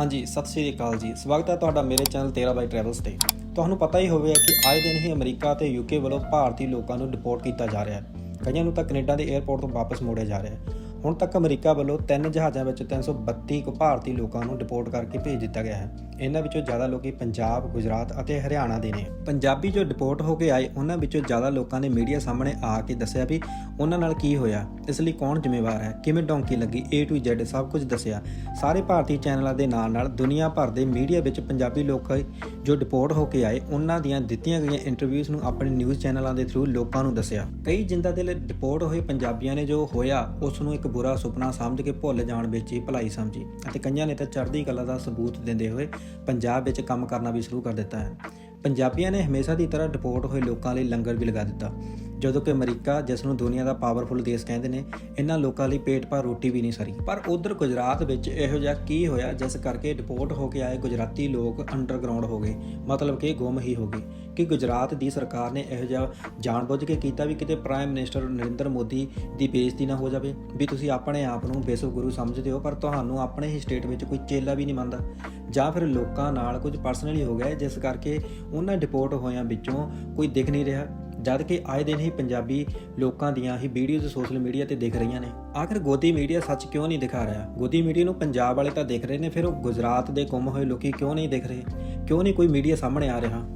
ਹਾਂਜੀ, ਸਤਿ ਸ੍ਰੀ ਅਕਾਲ ਜੀ। ਸਵਾਗਤ ਹੈ ਤੁਹਾਡਾ ਮੇਰੇ ਚੈਨਲ 13 ਬਾਈ ਟਰੈਵਲਸ ਤੇ। ਤੁਹਾਨੂੰ ਪਤਾ ਹੀ ਹੋਵੇਗਾ ਕਿ ਆਏ ਦਿਨ ਹੀ ਅਮਰੀਕਾ ਤੇ ਯੂਕੇ ਵੱਲੋਂ ਭਾਰਤੀ ਲੋਕਾਂ ਨੂੰ ਡਿਪੋਰਟ ਕੀਤਾ ਜਾ ਰਿਹਾ ਹੈ। ਕਈਆਂ ਨੂੰ ਤਾਂ ਕੈਨੇਡਾ ਦੇ 에ਅਰਪੋਰਟ ਤੋਂ ਵਾਪਸ ਮੋੜਿਆ ਜਾ ਰਿਹਾ ਹੈ। ਹੁਣ ਤੱਕ ਅਮਰੀਕਾ ਵੱਲੋਂ ਤਿੰਨ ਜਹਾਜ਼ਾਂ ਵਿੱਚ 332 ਕੁ ਭਾਰਤੀ ਲੋਕਾਂ ਨੂੰ ਡਿਪੋਰਟ ਕਰਕੇ ਭੇਜ ਦਿੱਤਾ ਗਿਆ ਹੈ। ਇਹਨਾਂ ਵਿੱਚੋਂ ਜ਼ਿਆਦਾ ਲੋਕੀ ਪੰਜਾਬ, ਗੁਜਰਾਤ ਅਤੇ ਹਰਿਆਣਾ ਦੇ ਨੇ। ਪੰਜਾਬੀ ਜੋ ਡਿਪੋਰਟ ਹੋ ਕੇ ਆਏ, ਉਹਨਾਂ ਵਿੱਚੋਂ ਜ਼ਿਆਦਾ ਲੋਕਾਂ ਨੇ ਮੀਡੀਆ ਸਾਹਮਣੇ ਆ ਕੇ ਦੱਸਿਆ ਵੀ ਉਹਨਾਂ ਨਾਲ ਕੀ ਹੋਇਆ। ਇਸ ਲਈ ਕੌਣ ਜ਼ਿੰਮੇਵਾਰ ਹੈ? ਕਿਵੇਂ ਡੌਂਕੀ ਲੱਗੀ? A to Z ਸਭ ਕੁਝ ਦੱਸਿਆ। ਸਾਰੇ ਭਾਰਤੀ ਚੈਨਲਾਂ ਦੇ ਨਾਲ ਨਾਲ ਦੁਨੀਆ ਭਰ ਦੇ ਮੀਡੀਆ ਵਿੱਚ ਪੰਜਾਬੀ ਲੋਕ ਜੋ ਡਿਪੋਰਟ ਹੋ ਕੇ ਆਏ, ਉਹਨਾਂ ਦੀਆਂ ਦਿੱਤੀਆਂ ਗਈਆਂ ਇੰਟਰਵਿਊਜ਼ ਨੂੰ ਆਪਣੇ ਨਿਊਜ਼ ਚੈਨਲਾਂ ਦੇ ਥਰੂ ਲੋਕਾਂ ਨੂੰ ਦੱਸਿਆ। ਕਈ ਜਿੰਦਾ ਦਿਲ ਡਿਪੋਰਟ ਹੋਏ ਪੰਜਾਬੀਆਂ ਨੇ ਜੋ ਹੋਇਆ, ਉਸ ਨੂੰ ਇੱਕ ਬੁਰਾ ਸੁਪਨਾ ਸਮਝ ਕੇ ਭੁੱਲ ਜਾਣ ਵਿੱਚ ਹੀ ਭਲਾਈ ਸਮਝੀ ਅਤੇ ਕਈਆਂ ਨੇ ਤਾਂ ਚੜ੍ਹਦੀ ਕਲਾ ਦਾ ਸਬੂਤ ਦਿੰਦੇ ਹੋਏ ਪੰਜਾਬ ਵਿੱਚ ਕੰਮ ਕਰਨਾ ਵੀ ਸ਼ੁਰੂ ਕਰ ਦਿੱਤਾ ਹੈ। ਪੰਜਾਬੀਆਂ ਨੇ ਹਮੇਸ਼ਾ ਦੀ ਤਰ੍ਹਾਂ ਡਿਪੋਰਟ ਹੋਏ ਲੋਕਾਂ ਲਈ ਲੰਗਰ ਵੀ ਲਗਾ ਦਿੱਤਾ। ਜਦੋਂ ਕਿ ਅਮਰੀਕਾ ਜਿਸ ਨੂੰ ਦੁਨੀਆ ਦਾ ਪਾਵਰਫੁਲ ਦੇਸ਼ ਕਹਿੰਦੇ ਨੇ, ਇਹਨਾਂ ਲੋਕਾਂ ਲਈ ਪੇਟ ਭਰ ਰੋਟੀ ਵੀ ਨਹੀਂ ਸਰੀ। ਪਰ ਉਧਰ ਗੁਜਰਾਤ ਵਿੱਚ ਇਹੋ ਜਿਹਾ ਕੀ ਹੋਇਆ, ਜਿਸ ਕਰਕੇ ਡਿਪੋਰਟ ਹੋ ਕੇ ਆਏ ਗੁਜਰਾਤੀ ਲੋਕ ਅੰਡਰਗਰਾਉਂਡ ਹੋ ਗਏ, ਮਤਲਬ ਕਿ ਗੁੰਮ ਹੀ ਹੋ ਗਏ। ਕਿ ਗੁਜਰਾਤ ਦੀ ਸਰਕਾਰ ਨੇ ਇਹੋ ਜਿਹਾ ਜਾਣਬੁੱਝ ਕੇ ਕੀਤਾ ਵੀ ਕਿਤੇ ਪ੍ਰਾਈਮ ਮਿਨਿਸਟਰ ਨਰਿੰਦਰ ਮੋਦੀ ਦੀ ਬੇਇੱਜ਼ਤੀ ਨਾ ਹੋ ਜਾਵੇ, ਵੀ ਤੁਸੀਂ ਆਪਣੇ ਆਪ ਨੂੰ ਵਿਸ਼ਵ ਗੁਰੂ ਸਮਝਦੇ ਹੋ, ਪਰ ਤੁਹਾਨੂੰ ਆਪਣੇ ਹੀ ਸਟੇਟ ਵਿੱਚ ਕੋਈ ਚੇਲਾ ਵੀ ਨਹੀਂ ਮੰਨਦਾ। ਜਾਂ ਫਿਰ ਲੋਕਾਂ ਨਾਲ ਕੁਝ ਪਰਸਨਲੀ ਹੋ ਗਿਆ, ਜਿਸ ਕਰਕੇ ਉਹਨਾਂ ਡਿਪੋਰਟ ਹੋਇਆਂ ਵਿੱਚੋਂ ਕੋਈ ਦਿਖ ਨਹੀਂ ਰਿਹਾ। ਜਦ ਕਿ ਆਏ ਦਿਨ ਹੀ ਪੰਜਾਬੀ ਲੋਕਾਂ ਦੀਆਂ ਹੀ ਵੀਡੀਓਜ਼ ਸੋਸ਼ਲ ਮੀਡੀਆ ਤੇ ਦਿਖ ਰਹੀਆਂ ਨੇ। ਆਖਰ ਗੋਦੀ ਮੀਡੀਆ ਸੱਚ ਕਿਉਂ ਨਹੀਂ ਦਿਖਾ ਰਿਹਾ? ਗੋਦੀ ਮੀਡੀਆ ਨੂੰ ਪੰਜਾਬ ਵਾਲੇ ਤਾਂ ਦੇਖ ਰਹੇ ਨੇ, ਫਿਰ ਉਹ ਗੁਜਰਾਤ ਦੇ ਗੁੰਮ ਹੋਏ ਲੋਕੀ ਕਿਉਂ ਨਹੀਂ ਦਿਖ ਰਹੇ? ਕਿਉਂ ਨਹੀਂ ਕੋਈ ਮੀਡੀਆ ਸਾਹਮਣੇ ਆ ਰਿਹਾ?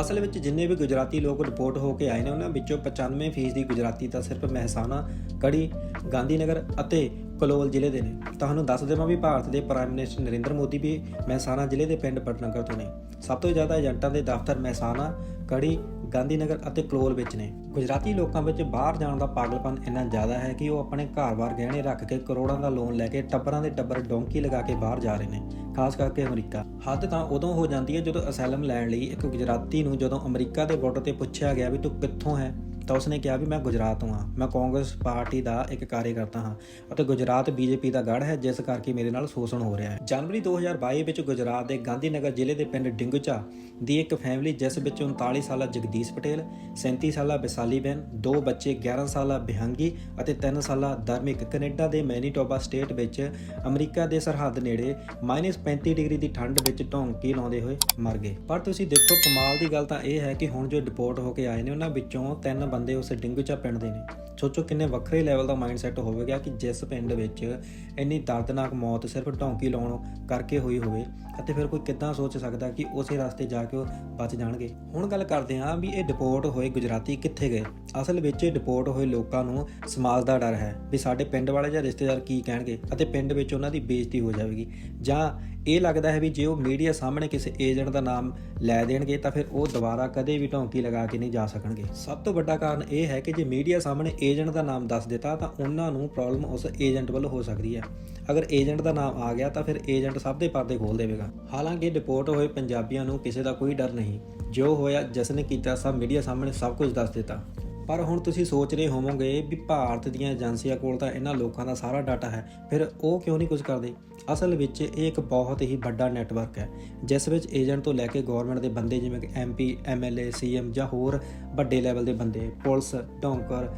ਅਸਲ ਵਿੱਚ ਜਿੰਨੇ ਵੀ ਗੁਜਰਾਤੀ ਲੋਕ ਰਿਪੋਰਟ ਹੋ ਕੇ ਆਏ ਨੇ, ਉਹਨਾਂ ਵਿੱਚੋਂ 95% ਦੀ ਗੁਜਰਾਤੀ ਤਾਂ ਸਿਰਫ ਮਹਿਸਾਣਾ ਕੜੀ ਗਾਂਧੀਨਗਰ ਅਤੇ ਕਲੋਲ ਜ਼ਿਲ੍ਹੇ ਦੇ ਨੇ। ਤੁਹਾਨੂੰ ਦੱਸ ਦੇਵਾਂ ਵੀ ਭਾਰਤ ਦੇ ਪ੍ਰਾਈਮ ਮਿਨਿਸਟਰ ਨਰਿੰਦਰ ਮੋਦੀ ਵੀ ਮਹਿਸਾਣਾ ਜ਼ਿਲ੍ਹੇ ਦੇ ਪਿੰਡ ਪਟਨਗਰ ਤੋਂ ਨੇ। ਸਭ ਤੋਂ ਜ਼ਿਆਦਾ ਏਜੰਟਾਂ ਦੇ ਦਫ਼ਤਰ ਮਹਿਸਾਣਾ ਕੜੀ ਗਾਂਧੀਨਗਰ ਅਤੇ ਕਲੋਲ ਵਿੱਚ ਨੇ। ਗੁਜਰਾਤੀ ਲੋਕਾਂ ਵਿੱਚ ਬਾਹਰ ਜਾਣ ਦਾ ਪਾਗਲਪਨ ਇੰਨਾ ਜ਼ਿਆਦਾ ਹੈ ਕਿ ਉਹ ਆਪਣੇ ਘਰ-ਬਾਰ ਗਹਿਣੇ ਰੱਖ ਕੇ ਕਰੋੜਾਂ ਦਾ ਲੋਨ ਲੈ ਕੇ ਟੱਬਰਾਂ ਦੇ ਟੱਬਰ ਡੋਂਕੀ ਲਗਾ ਕੇ ਬਾਹਰ ਜਾ ਰਹੇ ਨੇ, ਖਾਸ ਕਰਕੇ ਅਮਰੀਕਾ। ਹੱਦ ਤਾਂ ਉਦੋਂ ਹੋ ਜਾਂਦੀ ਹੈ ਜਦੋਂ ਅਸੈਲਮ ਲੈਣ ਲਈ ਇੱਕ ਗੁਜਰਾਤੀ ਨੂੰ ਜਦੋਂ ਅਮਰੀਕਾ ਦੇ ਬਾਰਡਰ ਤੇ ਪੁੱਛਿਆ ਗਿਆ ਵੀ ਤੂੰ ਕਿੱਥੋਂ ਹੈ ਤਾਂ ਉਸਨੇ ਕਿਹਾ ਵੀ ਮੈਂ ਗੁਜਰਾਤ ਤੋਂ ਹਾਂ। ਮੈਂ ਕਾਂਗਰਸ ਪਾਰਟੀ ਦਾ ਇੱਕ ਕਾਰਜਕਰਤਾ ਹਾਂ ਅਤੇ ਗੁਜਰਾਤ ਬੀਜੇਪੀ ਦਾ ਗੜ ਹੈ, ਜਿਸ ਕਰਕੇ ਮੇਰੇ ਨਾਲ ਸ਼ੋਸ਼ਣ ਹੋ ਰਿਹਾ ਹੈ। ਜਨਵਰੀ 2022 ਵਿੱਚ ਗੁਜਰਾਤ ਦੇ ਗਾਂਧੀਨਗਰ ਜ਼ਿਲ੍ਹੇ ਦੇ ਪਿੰਡ ਡਿੰਗੁਚਾ ਦੀ ਇੱਕ ਫੈਮਿਲੀ ਜਿਸ ਵਿੱਚ 39 ਸਾਲਾ ਜਗਦੀਸ਼ ਪਟੇਲ 37 ਸਾਲਾ ਵਿਸਾਲੀ ਬੈਨ, ਦੋ ਬੱਚੇ 11 ਸਾਲਾ ਬਿਹੰਗੀ ਅਤੇ 3 ਸਾਲਾ ਧਰਮਿਕ ਕੈਨੇਡਾ ਦੇ ਮੈਨੀਟੋਬਾ ਸਟੇਟ ਵਿੱਚ ਅਮਰੀਕਾ ਦੇ ਸਰਹੱਦ ਨੇੜੇ -35 ਡਿਗਰੀ ਦੀ ਠੰਡ ਵਿੱਚ ਢੌਂਕੀ ਲਾਉਂਦੇ ਹੋਏ ਮਰ ਗਏ। ਪਰ ਤੁਸੀਂ ਦੇਖੋ, ਕਮਾਲ ਦੀ ਗੱਲ ਤਾਂ ਇਹ ਹੈ ਕਿ ਹੁਣ ਜੋ ਡਿਪੋਰਟ ਹੋ ਕੇ ਆਏ ਨੇ, ਉਹਨਾਂ ਵਿੱਚੋਂ ਤਿੰਨ ਬੰਦੇ ਉਸ ਡਿੰਗੂਚਾ ਪਿੰਡ ਦੇ ਨੇ। ਸੋਚੋ ਕਿੰਨੇ ਵੱਖਰੇ ਲੈਵਲ ਦਾ ਮਾਈਂਡਸੈਟ ਹੋਵੇਗਾ ਕਿ ਜਿਸ ਪਿੰਡ ਵਿੱਚ ਇੰਨੀ ਦਰਦਨਾਕ ਮੌਤ ਸਿਰਫ ਢੌਂਕੀ ਲਾਉਣ ਕਰਕੇ ਹੋਈ ਹੋਵੇ ਅਤੇ ਫਿਰ ਕੋਈ ਕਿੱਦਾਂ ਸੋਚ ਸਕਦਾ ਕਿ ਉਸੇ ਰਸਤੇ ਜਾ ਕੇ ਉਹ ਬਚ ਜਾਣਗੇ। ਹੁਣ ਗੱਲ ਕਰਦੇ ਹਾਂ ਵੀ ਇਹ ਡਿਪੋਰਟ ਹੋਏ ਗੁਜਰਾਤੀ ਕਿੱਥੇ ਗਏ? ਅਸਲ ਵਿੱਚ ਇਹ ਡਿਪੋਰਟ ਹੋਏ ਲੋਕਾਂ ਨੂੰ ਸਮਾਜ ਦਾ ਡਰ ਹੈ ਵੀ ਸਾਡੇ ਪਿੰਡ ਵਾਲੇ ਜਾਂ ਰਿਸ਼ਤੇਦਾਰ ਕੀ ਕਹਿਣਗੇ ਅਤੇ ਪਿੰਡ ਵਿੱਚ ਉਹਨਾਂ ਦੀ ਬੇਇੱਜ਼ਤੀ ਹੋ ਜਾਵੇਗੀ। ਜਾਂ ਇਹ ਲੱਗਦਾ ਹੈ ਵੀ ਜੇ ਉਹ ਮੀਡੀਆ ਸਾਹਮਣੇ ਕਿਸੇ ਏਜੰਟ ਦਾ ਨਾਮ ਲੈ ਦੇਣਗੇ ਤਾਂ ਫਿਰ ਉਹ ਦੁਬਾਰਾ ਕਦੇ ਵੀ ਢੌਂਕੀ ਲਗਾ ਕੇ ਨਹੀਂ ਜਾ ਸਕਣਗੇ। ਸਭ ਤੋਂ ਵੱਡਾ ਕਾਰਨ ਇਹ ਹੈ ਕਿ ਜੇ ਮੀਡੀਆ ਸਾਹਮਣੇ ਏਜੰਟ ਦਾ ਨਾਮ ਦੱਸ ਦਿੱਤਾ ਤਾਂ ਉਹਨਾਂ ਨੂੰ ਪ੍ਰੋਬਲਮ ਉਸ ਏਜੰਟ ਵੱਲੋਂ ਹੋ ਸਕਦੀ ਹੈ। ਅਗਰ ਏਜੰਟ ਦਾ ਨਾਮ ਆ ਗਿਆ ਤਾਂ ਫਿਰ ਏਜੰਟ ਸਭ ਦੇ ਪਰਦੇ ਖੋਲ ਦੇਵੇਗਾ। ਹਾਲਾਂਕਿ ਡਿਪੋਰਟ ਹੋਏ ਪੰਜਾਬੀਆਂ ਨੂੰ ਕਿਸੇ ਦਾ ਕੋਈ ਡਰ ਨਹੀਂ। ਜੋ ਹੋਇਆ ਜਿਸ ਨੇ ਕੀਤਾ, ਸਭ ਮੀਡੀਆ ਸਾਹਮਣੇ ਸਭ ਕੁਝ ਦੱਸ ਦਿੱਤਾ। ਪਰ ਹੁਣ ਤੁਸੀਂ ਸੋਚ ਰਹੇ ਹੋਵੋਗੇ ਵੀ ਭਾਰਤ ਦੀਆਂ ਏਜੰਸੀਆਂ ਕੋਲ ਤਾਂ ਇਹਨਾਂ ਲੋਕਾਂ ਦਾ ਸਾਰਾ ਡਾਟਾ ਹੈ, ਫਿਰ ਉਹ ਕਿਉਂ ਨਹੀਂ ਕੁਝ ਕਰਦੇ? ਅਸਲ ਵਿੱਚ ਇਹ ਇੱਕ ਬਹੁਤ ਹੀ ਵੱਡਾ ਨੈਟਵਰਕ ਹੈ, ਜਿਸ ਵਿੱਚ ਏਜੰਟ ਤੋਂ ਲੈ ਕੇ ਗਵਰਨਮੈਂਟ ਦੇ ਬੰਦੇ ਜਿਵੇਂ ਕਿ ਐਮਪੀ ਐਮਐਲਏ ਸੀਐਮ ਜਾਂ ਹੋਰ ਵੱਡੇ ਲੈਵਲ ਦੇ ਬੰਦੇ, ਪੁਲਿਸ, ਡੌਂਕਰ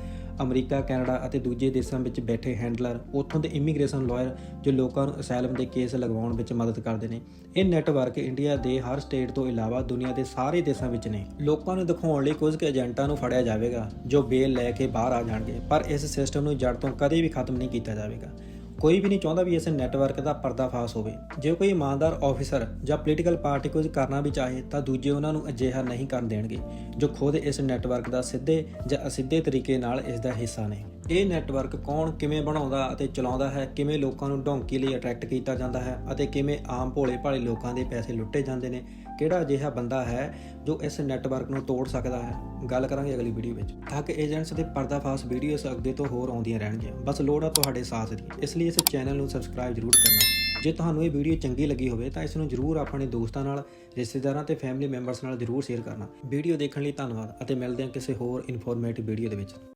ਅਮਰੀਕਾ, ਕੈਨੇਡਾ ਅਤੇ ਦੂਜੇ ਦੇਸ਼ਾਂ ਵਿੱਚ ਬੈਠੇ ਹੈਂਡਲਰ ਉੱਥੋਂ ਦੇ ਇਮੀਗ੍ਰੇਸ਼ਨ ਲਾਇਰ ਜੋ ਲੋਕਾਂ ਨੂੰ ਅਸਾਈਲਮ ਦੇ ਕੇਸ ਲਗਵਾਉਣ ਵਿੱਚ ਮਦਦ ਕਰਦੇ ਨੇ। ਇਹ ਨੈਟਵਰਕ ਇੰਡੀਆ ਦੇ ਹਰ ਸਟੇਟ ਤੋਂ ਇਲਾਵਾ ਦੁਨੀਆ ਦੇ ਸਾਰੇ ਦੇਸ਼ਾਂ ਵਿੱਚ ਨੇ। ਲੋਕਾਂ ਨੂੰ ਦਿਖਾਉਣ ਲਈ ਕੁਝ ਕੁ ਏਜੰਟਾਂ ਨੂੰ ਫੜਿਆ ਜਾਵੇਗਾ ਜੋ ਬੇਲ ਲੈ ਕੇ ਬਾਹਰ ਆ ਜਾਣਗੇ, ਪਰ ਇਸ ਸਿਸਟਮ ਨੂੰ ਜੜ ਤੋਂ ਕਦੇ ਵੀ ਖਤਮ ਨਹੀਂ ਕੀਤਾ ਜਾਵੇਗਾ। ਕੋਈ ਵੀ ਨਹੀਂ ਚਾਹੁੰਦਾ ਵੀ ਇਸ ਨੈਟਵਰਕ ਦਾ ਪਰਦਾਫਾਸ਼ ਹੋਵੇ। ਜੇ ਕੋਈ ਇਮਾਨਦਾਰ ਆਫੀਸਰ ਜਾਂ ਪੋਲੀਟੀਕਲ ਪਾਰਟੀ ਕੁਝ ਕਰਨਾ ਵੀ ਚਾਹੇ, ਤਾਂ ਦੂਜੇ ਉਹਨਾਂ ਨੂੰ ਅਜਿਹਾ ਨਹੀਂ ਕਰਨ ਦੇਣਗੇ, ਜੋ ਖੁਦ ਇਸ ਨੈਟਵਰਕ ਦਾ ਸਿੱਧੇ ਜਾਂ ਅਸਿੱਧੇ ਤਰੀਕੇ ਨਾਲ ਇਸ ਦਾ ਹਿੱਸਾ ਨੇ। ਇਹ ਨੈਟਵਰਕ ਕੌਣ ਕਿਵੇਂ ਬਣਾਉਂਦਾ ਅਤੇ ਚਲਾਉਂਦਾ ਹੈ, ਕਿਵੇਂ ਲੋਕਾਂ ਨੂੰ ਢੌਂਕੀ ਲਈ ਅਟਰੈਕਟ ਕੀਤਾ ਜਾਂਦਾ ਹੈ ਅਤੇ ਕਿਵੇਂ ਆਮ ਭੋਲੇ ਭਾਲੇ ਲੋਕਾਂ ਦੇ ਪੈਸੇ ਲੁੱਟੇ ਜਾਂਦੇ ਨੇ, ਕਿਹੜਾ ਅਜਿਹਾ ਬੰਦਾ ਹੈ ਜੋ ਇਸ ਨੈਟਵਰਕ ਨੂੰ ਤੋੜ ਸਕਦਾ ਹੈ? ਗੱਲ ਕਰਾਂਗੇ ਅਗਲੀ ਵੀਡੀਓ ਵਿੱਚ। ਠੱਗ ਏਜੰਟਸ ਦੇ ਪਰਦਾਫਾਸ਼ ਵੀਡੀਓਸ ਅੱਗੇ ਤੋਂ ਹੋਰ ਆਉਂਦੀਆਂ ਰਹਿਣਗੀਆਂ। ਬਸ ਲੋੜ ਆ ਤੁਹਾਡੇ ਸਾਥ ਦੀ। ਇਸ ਲਈ ਇਸ ਚੈਨਲ ਨੂੰ ਸਬਸਕ੍ਰਾਈਬ ਜ਼ਰੂਰ ਕਰਨਾ। ਜੇ ਤੁਹਾਨੂੰ ਇਹ ਵੀਡੀਓ ਚੰਗੀ ਲੱਗੀ ਹੋਵੇ ਤਾਂ ਇਸ ਨੂੰ ਜ਼ਰੂਰ ਆਪਣੇ ਦੋਸਤਾਂ ਨਾਲ, ਰਿਸ਼ਤੇਦਾਰਾਂ ਤੇ ਫੈਮਿਲੀ ਮੈਂਬਰਸ ਨਾਲ ਜ਼ਰੂਰ ਸ਼ੇਅਰ ਕਰਨਾ। ਵੀਡੀਓ ਦੇਖਣ ਲਈ ਧੰਨਵਾਦ ਅਤੇ ਮਿਲਦੇ ਹਾਂ ਕਿਸੇ ਹੋਰ ਇਨਫੋਰਮੇਟਿਵ ਵੀਡੀਓ ਦੇ ਵਿੱਚ।